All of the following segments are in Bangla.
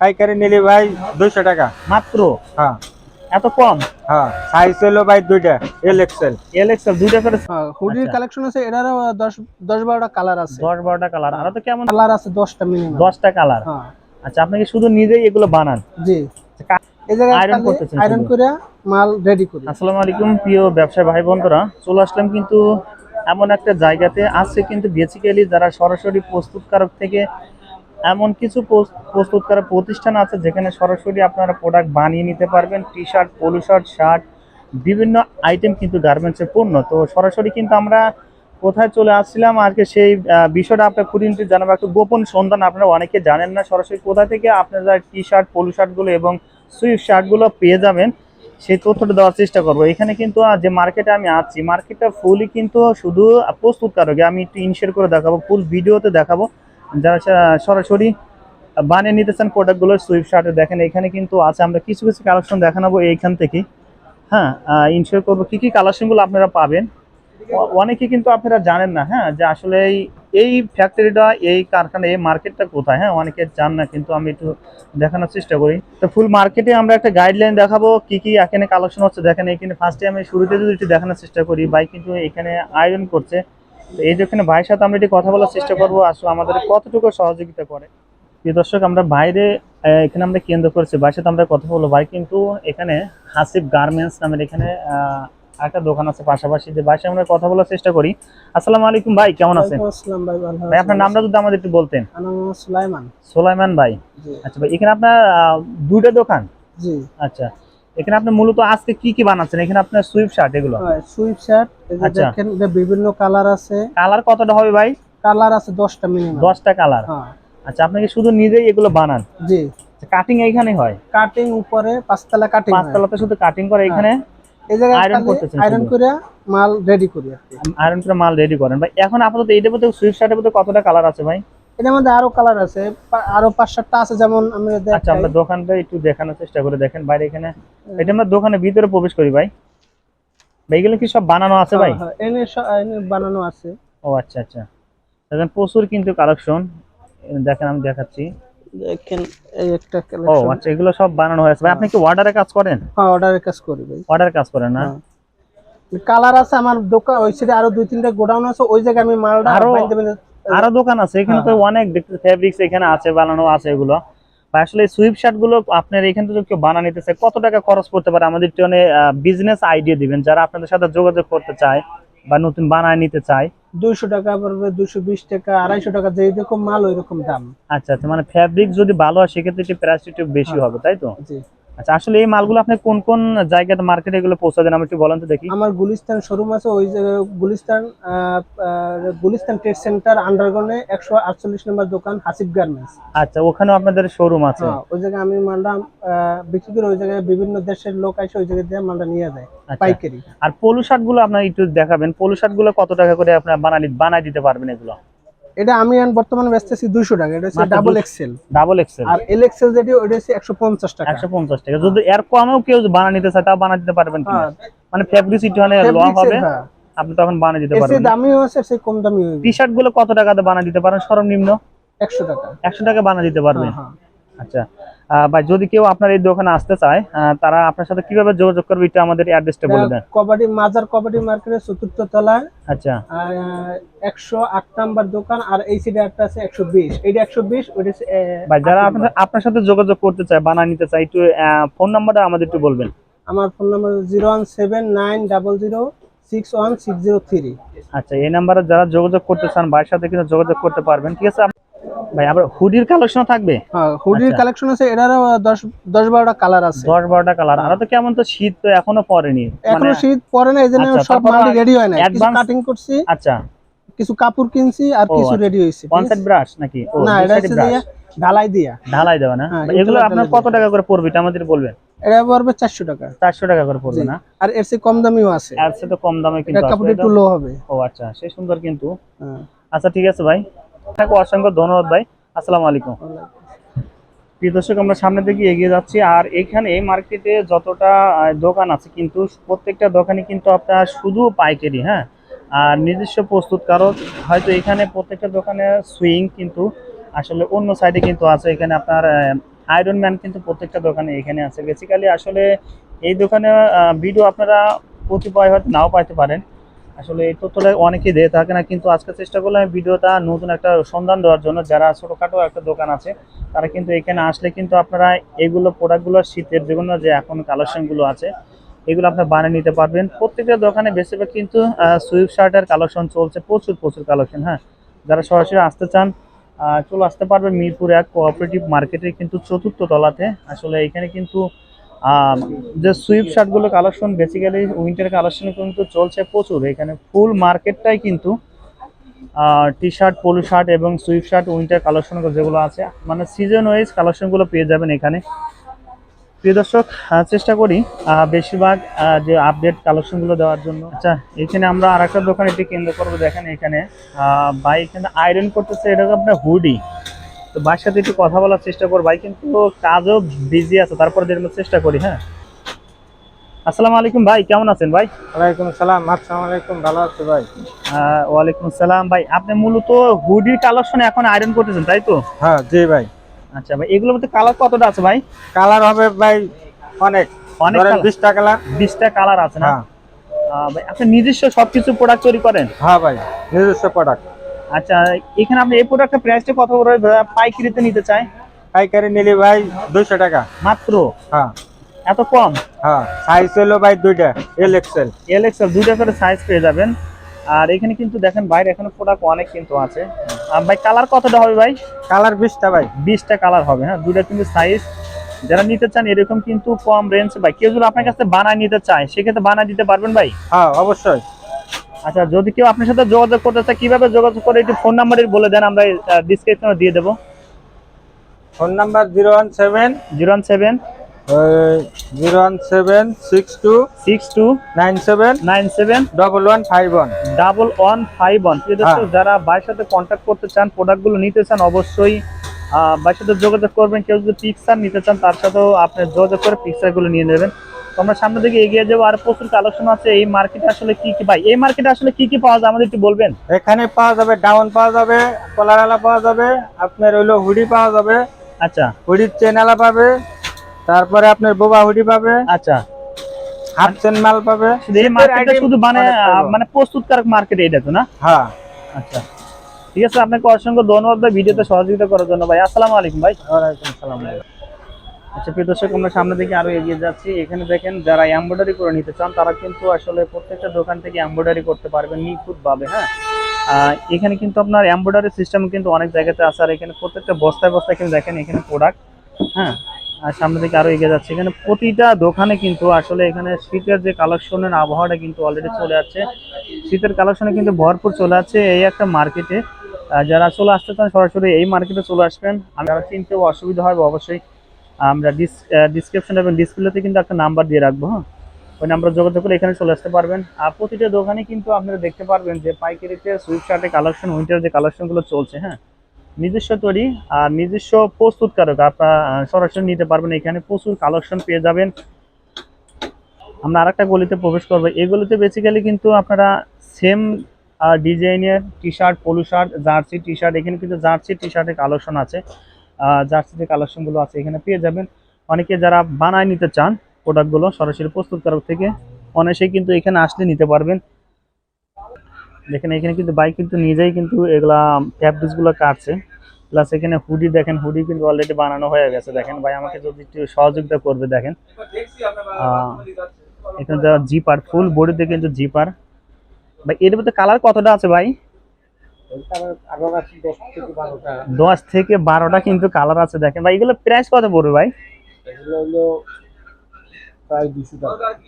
পাইকারি নিলে ভাই দুইশো টাকা। মাত্র? হ্যাঁ। এত কম? হ্যাঁ সাইজ হলো ভাই দুইটা এল এক্সেল এল এক্সেল দুইটা করে হ্যাঁ, হুডির আচ্ছা। কালেকশন আছে এটারও দশ দশ বারোটা কালার আছে। দশ বারোটা কালার আর তো কেমন? কালার আছে দশটা মিনিমাম দশটা কালার হ্যাঁ। আচ্ছা আপনি কি শুধু নিজেই এগুলো বানান? জি। কা- এই জায়গায় Iron করতেছেন আয়রন করে মাল রেডি করি। আসসালামু আলাইকুম প্রিয় ব্যবসায়ী ভাই বন্ধুরা চলে আসলাম কিন্তু এমন একটা জায়গাতে। আছে কিন্তু বেসিক্যালি যারা সরাসরি প্রস্তুতকারক থেকে এমন কিছু প্রস- প্রস্তুতকারক প্রতিষ্ঠান আছে যেখানে সরাসরি আপনারা প্রোডাক্ট বানিয়ে নিতে পারবেন T shirt polo shirt shirt বিভিন্ন আইটেম কিন্তু গার্মেন্টসের পণ্য। তো সরাসরি কিন্তু আমরা কোথায় চলে আসছিলাম, আজকে সেই বিষয়টা আপনার খুঁটিনটি জানাব। একটু গোপন সন্ধান আপনারা অনেকে জানেন না, সরাসরি কোথা থেকে আপনারা টি শার্ট পলো শার্টগুলো এবং সুইফট শার্টগুলো পেয়ে যাবেন, সেই তথ্যটা দেওয়ার চেষ্টা করব। এখানে কিন্তু যে মার্কেটে আমি আছি মার্কেটটা ফুলই কিন্তু শুধু প্রস্তুতকারক। আমি একটু ইনশেয়ার করে দেখাবো ফুল ভিডিওতে দেখাবো। যারা সরাসরি বানিয়ে নিতে চান প্রোডাক্টগুলো সুইফট শার্টে দেখেন, এখানে কিন্তু আছে। আমরা কিছু কিছু কালেকশন দেখাবো এইখান থেকে। হ্যাঁ ইনশিওর করব। কি কী কালেকশনগুলো আপনারা পাবেন? অনেকে কিন্তু আপনারা জানেন না হ্যাঁ যে আসলে এই- এই ফ্যাক্টরিটা এই কারখানা, এই মার্কেটটা কোথায়? হ্যাঁ অনেকে জান না, কিন্তু আমি একটু দেখানোর চেষ্টা করি। তো ফুল মার্কেটে আমরা একটা গাইডলাইন দেখাবো, কি কি এখানে কালেকশন হচ্ছে। দেখেন, এখানে ফার্স্টে আমি শুরুতে যদি একটু দেখানোর চেষ্টা করি, ভাই কিন্তু এখানে আয়রন করছে। এই যেখানে ভাইয়ের সাথে আমরা একটু কথা বলার চেষ্টা করব। আসলে আমাদের কতটুকু সহযোগিতা করে? প্রিয় দর্শক আমরা বাইরে এখানে আমরা কেন্দ্র করেছি। ভাইয়ের সাথে আমরা কথা বলব। ভাই কিন্তু এখানে হাসিফ গার্মেন্টস নামের এখানে আহ, একটা দোকান আছে পাশাপাশি। যে ভাইয়ের আমরা কথা বলার চেষ্টা করি। আসসালামু আলাইকুম ভাই কেমন আছেন? ভাই আপনার নামটা যদি আমাদের একটু বলতেন। সুলাইমান। সোলাইমান ভাই। আচ্ছা ভাই এখানে আপনার দুইটা দোকান? জি। আচ্ছা। এখানে আপনি মূলত আজকে কি কি বানাচ্ছেন? এখানে আপনার সুইফট শার্ট এগুলো। সুইফট শার্ট এই যে আচ্ছা। দেখেন বিভিন্ন কালার আছে। কালার কতটা হবে ভাই? কালার আছে দশটা মিনিমাম দশটা কালার হ্যাঁ। আচ্ছা আপনি কি শুধু নিজেই এগুলো বানান? জি। কাটিং এইখানে হয়? কাটিং উপরে পাঁচতলা কাটিং পাঁচতলাতে শুধু কাটিং করে এখানে এই জায়গায় iron করতেছেন আয়রন করে মাল রেডি করি আয়রন করে মাল রেডি করেন। ভাই এখন আপাতত এইটার মধ্যে সুইফট শার্টের মধ্যে কতটা কালার আছে ভাই? এটার মধ্যে আরও কালার আছে আরও পাঁচ সাতটা আছে যেমন আমি আচ্ছা আমরা দোকানটা একটু দেখানোর চেষ্টা করে দেখেন। বাইরে এখানে এটা আমরা দোকানের ভিতরে প্রবেশ করি ভাই। ভাই এগুলো কি সব বানানো আছে ভাই? হ্যাঁ, হ্যাঁ, এনে এনে বানানো আছে। ও আচ্ছা আচ্ছা। দেখেন প্রচুর কিন্তু কালেকশন। দেখেন আমি দেখাচ্ছি। দেখেন এই একটা ও আচ্ছা এগুলো সব বানানো হয়েছে। ভাই আপনি কি অর্ডারে কাজ করেন? হ্যাঁ কাজ করি ভাই। অর্ডার কাজ করেন না? কালার আছে আমার দোকান ওই সাইডে আরও দুই তিনটা গোডাউন আছে ওই জায়গায় আমি মালটা বাইন্দে বাইন্দে- আরও দোকান আছে এখানে তো অনেক দেখতে ফেব্রিক্স এখানে আছে বানানো আছে এগুলো। আসলে সুইপ শার্টগুলো আপনার এখান থেকে কেউ বানা নিতে চায় কত টাকা খরচ করতে পারে? আমাদের একটু বিজনেস আইডিয়া দিবেন। যারা আপনাদের সাথে যোগাযোগ করতে চায় বা নতুন বানায় নিতে চায়। দুইশো টাকা পড়বে দুইশো বিশ টাকা আড়াইশো টাকা যেই রকম মাল ওই রকম দাম। আচ্ছা আচ্ছা। মানে ফেব্রিক যদি ভালো হয় সেক্ষেত্রে প্রাইস একটু বেশি হবে তাই তো? জি। আচ্ছা আসলে এই মালগুলো আপনি কোন কোন জায়গাতে মার্কেটে এগুলো পৌঁছা দেন? আমি একটু বলেন তো দেখি। আমার গুলিস্তান শোরুম আছে ওই গুলিস্তান গুলিস্তান ট্রেড সেন্টার আন্ডারগ্রাউন্ডে একশো আটচল্লিশ নম্বর দোকান হাসিব গার্মেন্টস আচ্ছা ওখানেও আপনাদের শোরুম আছে। হ্যাঁ, ওই জায়গায় আমি মালটা বিক্রি করি ওই জায়গায় বিভিন্ন দেশের লোক আসে ওই জায়গায় দিয়ে মালটা নিয়ে যায় আচ্ছা। পাইকারি। আর পলু শার্টগুলো আপনার একটু দেখাবেন। পলু শার্টগুলো কত টাকা করে আপনার বানানি বানাই দিতে পারবেন এগুলো? এটা আমি এখন বর্তমানে বেচতেছি দুইশো টাকা এটা হচ্ছে ডাবল এক্সেল ডাবল এক্সেল আর এল এক্সেল যেটি ওটা হচ্ছে একশো পঞ্চাশ টাকা। একশো পঞ্চাশ টাকা। যদি এর কমেও কেউ বানা নিতে চায় তা বানা দিতে পারবেন কিনা হ্যাঁ, মানে ফেব্রিসিটি মানে লং হবে হ্যাঁ। আপনি তখন বানিয়ে দিতে পারবেন এসে দামি দামিও সেই সে কম দামি টি শার্টগুলো কত টাকাতে বানিয়ে দিতে পারেন? সর্বনিম্ন? একশো টাকা। একশো টাকা বানা দিতে পারবেন। হ্যাঁ। আচ্ছা। ভাই যদি কেউ আপনার এই দোকানে আসতে চায় তারা আপনার সাথে কীভাবে যোগাযোগ করবে এটা আমাদের অ্যাড্রেসটা বলে দেন। কবাডি মাজার কবাডি মার্কেটের চতুর্থ তলায়। আচ্ছা। একশো আট নাম্বার দোকান আর এই সাইডে একটা আছে একশো বিশ। এইটা একশো বিশ ওইটা ভাই যারা আপনার আপনার সাথে যোগাযোগ করতে চায় বানিয়ে নিতে চায় একটু ফোন নাম্বারটা আমাদের একটু বলবেন। আমার ফোন নাম্বার আচ্ছা এই নাম্বারে যারা যোগাযোগ করতে চান ভাইয়ের সাথে কিন্তু যোগাযোগ করতে পারবেন। ঠিক আছে ভাই আবার হুডির কালেকশন থাকবে? হ্যাঁ হুডির আচ্ছা। কালেকশন আছে এটারও দশ দশ বারোটা কালার আছে। দশ বারোটা কালার আর তো কেমন তো শীত তো এখনও পড়েনি। এখনও মানে- শীত পরে না এই জন্য আচ্ছা, সব মাল রেডি হয় না। কিছু কাটিং করছি আচ্ছা। কিছু কাপড় কিনছি আর কিছু আচ্ছা। রেডি আছে? সাইড ব্রাশ নাকি? না এটা হচ্ছে। ঢালাই দিয়া। ঢালাই দেওয়া না? হ্যাঁ, এগুলো আপনার কত টাকা করে পড়বে? এটা আমাদের বলবেন। এটা পড়বে চারশো টাকা। চারশো টাকা করে পড়বে না? আর এর চেয়ে কম দামিও আছে। আর সে তো কম দামে কিন্তু কাপড় একটু লো হবে। ও আচ্ছা সে সুন্দর কিন্তু। হ্যাঁ। আচ্ছা ঠিক আছে ভাই। আপনাকে অসংখ্য ধন্যবাদ ভাই। আসসালামু আলাইকুম। দর্শক, আমরা সামনের দিকে এগিয়ে যাচ্ছি। আর এখানে মার্কেটে যতটা দোকান আছে, কিন্তু প্রত্যেকটা দোকানে কিন্তু আপনার শুধু পাইকারি হ্যাঁ? আর নিজস্ব প্রস্তুত প্রস্তুতকারক হয়তো এখানে প্রত্যেকটা দোকানে সুইং কিন্তু আসলে অন্য সাইডে কিন্তু আছে। এখানে আপনার আয়রন ম্যান কিন্তু প্রত্যেকটা দোকানে এখানে আছে। বেসিক্যালি আসলে এই দোকানে ভিডিও আপনারা কতিপয় হয়তো নাও পাইতে পারেন। আসলে এই তথ্যটা অনেকেই দিয়ে থাকে না, কিন্তু আজকে চেষ্টা করলাম ভিডিওটা নতুন একটা সন্ধান দেওয়ার জন্য। যারা ছোটোখাটো একটা দোকান আছে, তারা কিন্তু এখানে আসলে কিন্তু আপনারা এইগুলো প্রোডাক্টগুলো শীতের যেগুলো যে এখন কালেকশনগুলো আছে, এগুলো আপনার বানিয়ে নিতে পারবেন। প্রত্যেকটা দোকানে বেশিরভাগ কিন্তু সুইফট শার্টের কালেকশন চলছে, প্রচুর প্রচুর কালেকশন হ্যাঁ? যারা সরাসরি আসতে চান চলে আসতে পারবেন মিরপুর এক কোঅপারেটিভ মার্কেটের কিন্তু চতুর্থ তলাতে। আসলে এখানে কিন্তু যে সুইফট শার্টগুলো কালেকশন বেসিক্যালি উইন্টার কালেকশন কিন্তু চলছে প্রচুর। এখানে ফুল মার্কেটটাই কিন্তু টি শার্ট পোলো শার্ট এবং সুইফট শার্ট উইন্টার কালেকশন যেগুলো আছে মানে সিজন ওয়াইজ কালেকশনগুলো পেয়ে যাবেন এখানে। প্রিয় দর্শক চেষ্টা করি বেশিরভাগ যে আপডেট কালেকশনগুলো দেওয়ার জন্য। আচ্ছা এখানে আমরা আর একটা দোকান এটি কেন্দ্র করব, দেখেন এখানে ভাই এখানে আয়রন করতেছে, এটা আপনার হুডি তো ভাইয়ের সাথে একটু কথা বলার চেষ্টা করব। ভাই কিন্তু কাজও বিজি আছে তারপরে দেখব চেষ্টা করি হ্যাঁ? আসসালামু আলাইকুম ভাই কেমন আছেন ভাই? ওয়ালাইকুম সালাম আসসালামু আলাইকুম ভালো আছো ভাই। ওয়ালাইকুম আসসালাম ভাই। আপনি মূলত হুডির কালেকশন এখন আয়রন করতেছেন তাই তো? হ্যাঁ জি ভাই। আচ্ছা ভাই এগুলোর মধ্যে কালার কতটা আছে ভাই? কালার হবে ভাই অনেক। অনেক? বিশটা কালার বিশটা কালার আছে না? হ্যাঁ। ভাই আপনি নিজস্ব সবকিছু প্রোডাক্ট তৈরি করেন? হ্যাঁ ভাই নিজস্ব প্রোডাক্ট আচ্ছা এখানে আপনি এই প্রোডাক্টের প্রাইসটা কত করে পাইকারিতে নিতে চাই? পাইকারি নিলি ভাই দুইশো টাকা। মাত্র? হ্যাঁ। এত কম? হ্যাঁ সাইজ হলো ভাই দুইটা এল এক্সেল এল এক্সেল দুইটা করে সাইজ পেয়ে যাবেন। আর এখানে কিন্তু দেখেন বাইরে এখানে প্রোডাক্ট অনেক কিন্তু আছে। আর ভাই কালার কতটা হবে ভাই? কালার বিশটা ভাই। বিশটা কালার হবে হ্যাঁ? দুইটা কিন্তু সাইজ যারা নিতে চান এরকম কিন্তু কম রেঞ্জ ভাই কেউ যদি আপনার কাছে বানায় নিতে চায় সেক্ষেত্রে বানায় দিতে পারবেন ভাই? হ্যাঁ অবশ্যই। আচ্ছা যদি কেউ আপনার সাথে যোগাযোগ করতে চায় কীভাবে যোগাযোগ করে একটু ফোন নাম্বারের বলে দেন আমরা ডিসক্রিপশনে দিয়ে দেবো। Phone number zero one seven zero one seven zero one seven six two six two nine seven nine seven double one five one double one five one. যারা ভাইয়ের সাথে কন্ট্যাক্ট করতে চান প্রোডাক্টগুলো নিতে চান অবশ্যই ভাইয়ের সাথে যোগাযোগ করবেন। কেউ যদি পিকচার নিতে চান তার সাথেও আপনি যোগাযোগ করে পিকচারগুলো নিয়ে নেবেন। আমরা সামনে দিকে এগিয়ে যাব। আর প্রচুর কালেকশন আছে। এই মার্কেটে আসলে কি কি ভাই? এই মার্কেটে আসলে কি কি পাওয়া যায়? আমাদের একটু বলবেন। এখানে পাওয়া যাবে ডাউন পাওয়া যাবে কলারালা পাওয়া যাবে আপনার হইল হুডি পাওয়া যাবে। আচ্ছা। হুডির চেন আলা পাবে তারপরে আপনার বোবা হুডি পাবে। আচ্ছা। হাফ চেন মাল পাবে। এই মার্কেটটা শুধু মানে মানে প্রস্তুতকারক মার্কেট এটা তো না? হ্যাঁ। আচ্ছা। ঠিক আছে আপনাকে অসংখ্য ধন্যবাদ ভাই ভিডিওতে সহযোগিতা করার জন্য ভাই। আসসালামু আলাইকুম ভাই। ওয়ালাইকুম সালাম আচ্ছা প্রিয় দর্শক, আমরা সামনের দিকে আরও এগিয়ে যাচ্ছি। এখানে দেখেন, যারা এমব্রয়ডারি করে নিতে চান, তারা কিন্তু আসলে প্রত্যেকটা দোকান থেকে এমব্রয়ডারি করতে পারবেন নিখুঁত ভাবে হ্যাঁ এখানে কিন্তু আপনার এমব্রয়ডারি সিস্টেম কিন্তু অনেক জায়গাতে আছে, আর এখানে প্রত্যেকটা বস্তায় বস্তায় কিন্তু দেখেন, এখানে প্রোডাক্ট হ্যাঁ? আর সামনে দিকে আরও এগিয়ে যাচ্ছে। এখানে প্রতিটা দোকানে কিন্তু আসলে এখানে শীতের যে কালেকশনের আবহাওয়াটা কিন্তু অলরেডি চলে যাচ্ছে শীতের কালেকশনে কিন্তু ভরপুর চলে আছে এই একটা মার্কেটে যারা চলে আসতে চান, সরাসরি এই মার্কেটে চলে আসবেন। আর যারা চিনতেও অসুবিধা হবে, অবশ্যই আমরা ডিসক্রিপশন এবং ডিসপ্লেতে কিন্তু একটা নাম্বার দিয়ে রাখব হ্যাঁ? ওই নাম্বার যোগাযোগ করে এখানে চলে আসতে পারবেন। আর প্রতিটা দোকানে কিন্তু আপনারা দেখতে পারবেন যে পাইকারিতে সুইফট কালেকশন উইন্টার যে কালেকশনগুলো চলছে হ্যাঁ? নিজস্ব তৈরি আর নিজস্ব প্রস্তুতকারক আপনারা সরাসরি নিতে পারবেন। এখানে প্রচুর কালেকশন পেয়ে যাবেন। আমরা আরেকটা গলিতে প্রবেশ করব। এই গলিতে বেসিক্যালি কিন্তু আপনারা সেম ডিজাইনের T shirt polo shirt jersey T shirt এখানে কিন্তু জার্সি টি শার্টের কালেকশন আছে। জার্সি যে কালেকশনগুলো আছে এখানে পেয়ে যাবেন। অনেকে যারা বানায় নিতে চান প্রোডাক্টগুলো সরাসরি প্রস্তুত প্রস্তুতকারক থেকে অনেকেই কিন্তু এখানে আসলে নিতে পারবেন। দেখেন, এখানে কিন্তু বাইক কিন্তু নিজেই কিন্তু এগুলা ফ্যাব্রিক্সগুলো কাটছে। প্লাস এখানে হুডি দেখেন, হুডি কিন্তু অলরেডি বানানো হয়ে গেছে। দেখেন, ভাই, আমাকে যদি একটু সহযোগিতা করবে, দেখেন। এখানে যারা জিপার ফুল বডিতে কিন্তু জিপার। ভাই, এর মধ্যে কালার কতটা আছে, ভাই? দশ থেকে বারোটা কিন্তু কালার আছে, দেখেন। ভাই, এগুলো প্রাইস কত পড়বে ভাই?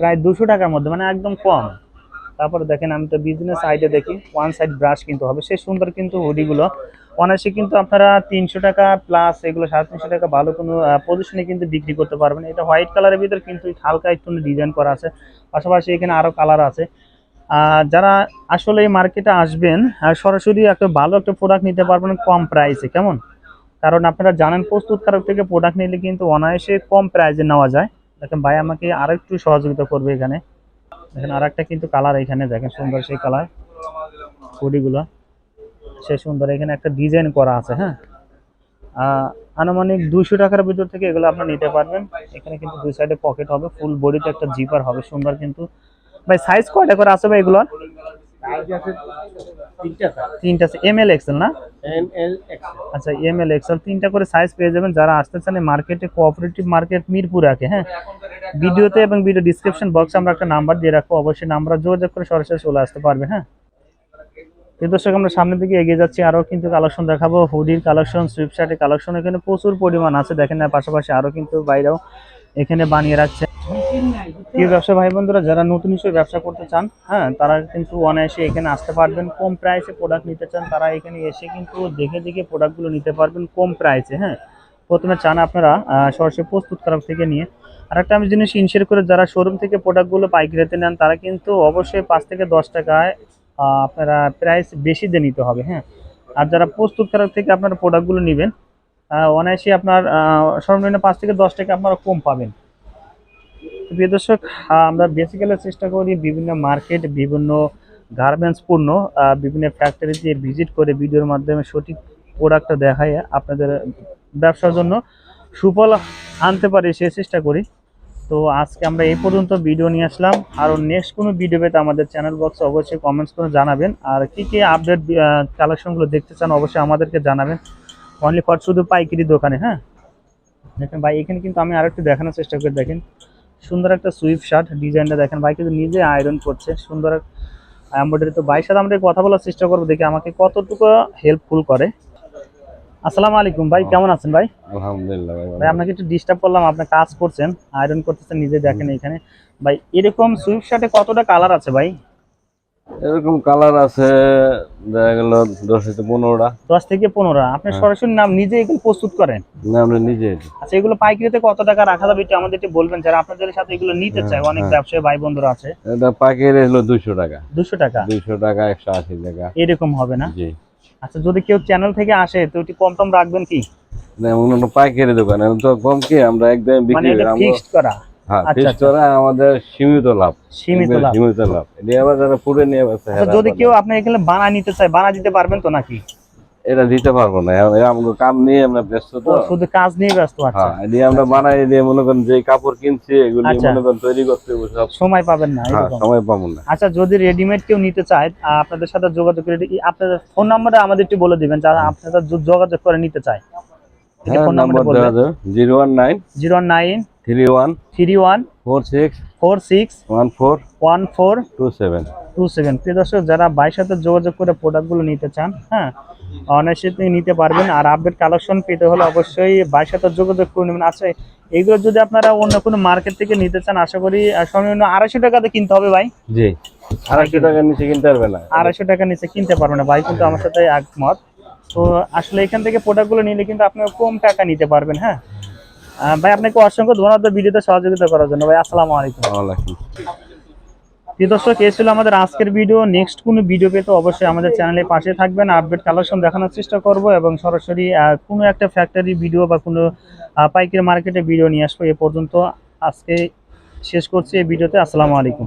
প্রায় দুশো টাকার মধ্যে মানে একদম কম। তারপরে দেখেন, আমি তো বিজনেস সাইডে দেখি ওয়ান সাইড ব্রাশ কিন্তু হবে। সে সুন্দর কিন্তু হুডিগুলো অনায়াসে কিন্তু আপনারা তিনশো টাকা প্লাস এগুলো সাড়ে তিনশো টাকা ভালো কোনো পজিশনে কিন্তু বিক্রি করতে পারবেন। এটা হোয়াইট কালারের ভিতর কিন্তু হালকা একটু ডিজাইন করা আছে। পাশাপাশি এখানে আরও কালার আছে। যারা আসলে এই মার্কেটে আসবেন সরাসরি একটা ভালো একটা প্রোডাক্ট নিতে পারবেন কম প্রাইসে কেমন? কারণ আপনারা জানেন প্রস্তুতকারক থেকে প্রোডাক্ট নিলে কিন্তু অনায়াসে কম প্রাইসে নেওয়া যায়। দেখেন ভাই আমাকে আর একটু সহযোগিতা করবে এখানে। দেখেন আর একটা কিন্তু কালার এখানে, দেখেন সুন্দর সেই কালার হুডিগুলো সে সুন্দর এখানে একটা ডিজাইন করা আছে হ্যাঁ? আনুমানিক দুশো টাকার ভিতর থেকে এগুলো আপনারা নিতে পারবেন। এখানে কিন্তু দুই সাইডে পকেট হবে ফুল বডিতে একটা জিপার হবে, সুন্দর কিন্তু ভাই সাইজ কয়টা করে আছে ভাই এগুলো? তিনটা আছে এম এল এক্সেল না? আচ্ছা এম এল এক্সেল তিনটা করে সাইজ পেয়ে যাবেন। যারা আসতে চান মার্কেটে কোঅপারেটিভ মার্কেট মিরপুর আছে হ্যাঁ? ভিডিওতে এবং ভিডিও ডিসক্রিপশন বক্সে আমরা একটা নাম্বার দিয়ে রাখব। অবশ্যই নাম্বার যোগাযোগ করে সরাসরি চলে আসতে পারবে হ্যাঁ? দর্শক আমরা সামনের দিকে এগিয়ে যাচ্ছি। আরও কিন্তু কালেকশন দেখাবো। হুডির কালেকশন সুইফট শার্টের কালেকশন এখানে প্রচুর পরিমাণ আছে। দেখেন না পাশাপাশি আরও কিন্তু বাইরেও এখানে বানিয়ে রাখছে। প্রিয় ব্যবসা ভাই বন্ধুরা, যারা নতুন হিসেবে ব্যবসা করতে চান হ্যাঁ তারা কিন্তু অনায়াসে এখানে আসতে পারবেন। কম প্রাইসে প্রোডাক্ট নিতে চান, তারা এখানে এসে কিন্তু দেখে দেখে প্রোডাক্টগুলো নিতে পারবেন কম প্রাইসে হ্যাঁ। প্রথমে চান আপনারা সরাসরি প্রস্তুতকারক থেকে নিয়ে। আর একটা আমি জিনিস ইনশিয়ার করে যারা শোরুম থেকে প্রোডাক্টগুলো পাইকারিতে নেন, তারা কিন্তু অবশ্যই পাঁচ থেকে দশ টাকায় আপনারা প্রাইস বেশি দিয়ে নিতে হবে হ্যাঁ। আর যারা প্রস্তুত প্রস্তুতকারক থেকে আপনারা প্রোডাক্টগুলো নেবেন অনায়াসে আপনার সর্বনিম্ন পাঁচ থেকে দশ টাকা আপনারা কম পাবেন। প্রিয় দর্শক আমরা বেসিক্যালি চেষ্টা করি বিভিন্ন মার্কেট বিভিন্ন গার্মেন্টস পণ্য বিভিন্ন ফ্যাক্টরিতে ভিজিট করে ভিডিওর মাধ্যমে সঠিক প্রোডাক্টটা দেখায় আপনাদের ব্যবসার জন্য। সুফল আনতে পারি সে চেষ্টা করি। তো আজকে আমরা এই পর্যন্ত ভিডিও নিয়ে আসলাম। আর নেক্সট কোনো ভিডিও পেতে আমাদের চ্যানেল বক্সে অবশ্যই কমেন্টস করে জানাবেন। আর কি কি আপডেট কালেকশনগুলো দেখতে চান অবশ্যই আমাদেরকে জানাবেন। অনলি ফর শুধু পাইকারি দোকানে হ্যাঁ? দেখেন ভাই এখানে কিন্তু আমি আরেকটু দেখানোর চেষ্টা করে দেখেন। সুন্দর একটা সুইফট শার্ট ডিজাইনটা দেখেন ভাই কিন্তু নিজে আয়রন করছে সুন্দর। এমব্রয়ডারি তো ভাইয়ের সাথে আমরা কথা বলার চেষ্টা করব দেখি আমাকে কতটুকু হেল্পফুল করে। আসসালামু আলাইকুম ভাই কেমন আছেন ভাই? আলহামদুলিল্লাহ ভাই ভাই আপনাকে একটু ডিস্টার্ব করলাম আপনি কাজ করছেন আয়রন করতেছেন নিজে দেখেন এখানে। ভাই এরকম সুইফট শার্টে কতটা কালার আছে ভাই? এরকম কালার আছে দেখা গেল দশ থেকে পনেরোটা। দশ থেকে পনেরো আপনি হ্যাঁ। সরাসরি নাম নিজে এগুলো প্রস্তুত করেন? না আমরা নিজে আচ্ছা এগুলো পাইকারিতে কত টাকা রাখা যাবে একটু আমাদের একটু বলবেন যারা আপনাদের সাথে এগুলো নিতে হ্যাঁ, চায় অনেক হ্যাঁ। ব্যবসায়ী ভাই বন্ধুরা আছে। এটা পাইকারি হলো দুশো টাকা। দুশো টাকা? দুইশো টাকা একশো আশি টাকা। এরকম হবে না? জি। আচ্ছা যদি কেউ চ্যানেল থেকে আসে তো একটু কম টম রাখবেন কি? না পাইকারি দোকান তো কম কি আমরা একদম মানে বিক্রি করা। হ্যাঁ আচ্ছা, ফিক্স আচ্ছা। করা আমাদের সীমিত লাভ। সীমিত লাভ। সীমিত লাভ। এটা আবার যারা পুরে নিয়ে ব্যবসা আচ্ছা যদি কেউ আপনি এখানে বানা নিতে চায় বানা দিতে পারবেন তো নাকি? এটা দিতে পারব না। এ- আমাদের কাম নিয়ে আমরা ব্যস্ত তো। শুধু কাজ নিয়ে ব্যস্ত আচ্ছা। হ্যাঁ আমরা বানাই দিয়ে মনে করেন যে কাপড় কিনছি এগুলি। মনে করেন তৈরি করতে সব। সময় পাবেন না হ্যাঁ সময় পাবো না। আচ্ছা যদি রেডিমেড কেউ নিতে চায় আপনাদের সাথে যোগাযোগ করে আপনাদের ফোন নাম্বারটা আমাদের একটু বলে দিবেন যারা আপনাদের যোগাযোগ করে নিতে চায়। হ্যাঁ ফোন নাম্বার দেওয়া zero one nine zero nine three one three one four six four six one four one four two seven two seven প্রিয় দর্শক যারা বাইর সাথে যোগাযোগ করে প্রোডাক্টগুলো নিতে চান হ্যাঁ অনায়াসে নিতে পারবেন। আর আপডেট কালেকশন পেতে হলে অবশ্যই বাইর সাথে যোগাযোগ করে নেবেন। আচ্ছা এইগুলো যদি আপনারা অন্য কোনো মার্কেট থেকে নিতে চান আশা করি সর্বনিম্ন আড়াইশো টাকাতে কিনতে হবে ভাই। জি। আড়াইশো টাকার নিচে কিনতে পারবে না। আড়াইশো টাকা নিচে কিনতে পারবে না ভাই কিন্তু আমার সাথে একমত। তো আসলে এখান থেকে প্রোডাক্টগুলো নিলে কিন্তু আপনি কম টাকা নিতে পারবেন হ্যাঁ। ভাই আপনাকে অসংখ্য ধন্যবাদ ভিডিওতে সহযোগিতা করার জন্য। ভাই আসসালামু আলাইকুম। ওয়ালাইকুম প্রিয় দর্শক এই ছিল আমাদের আজকের ভিডিও। নেক্সট কোনো ভিডিও পেতে অবশ্যই আমাদের চ্যানেলে পাশে থাকবেন। আপডেট কালেকশন দেখানোর চেষ্টা করব এবং সরাসরি কোনো একটা ফ্যাক্টরি ভিডিও বা কোনো পাইকারি মার্কেটে ভিডিও নিয়ে আসব। এ পর্যন্ত আজকে শেষ করছি এই ভিডিওতে। আসসালামু আলাইকুম।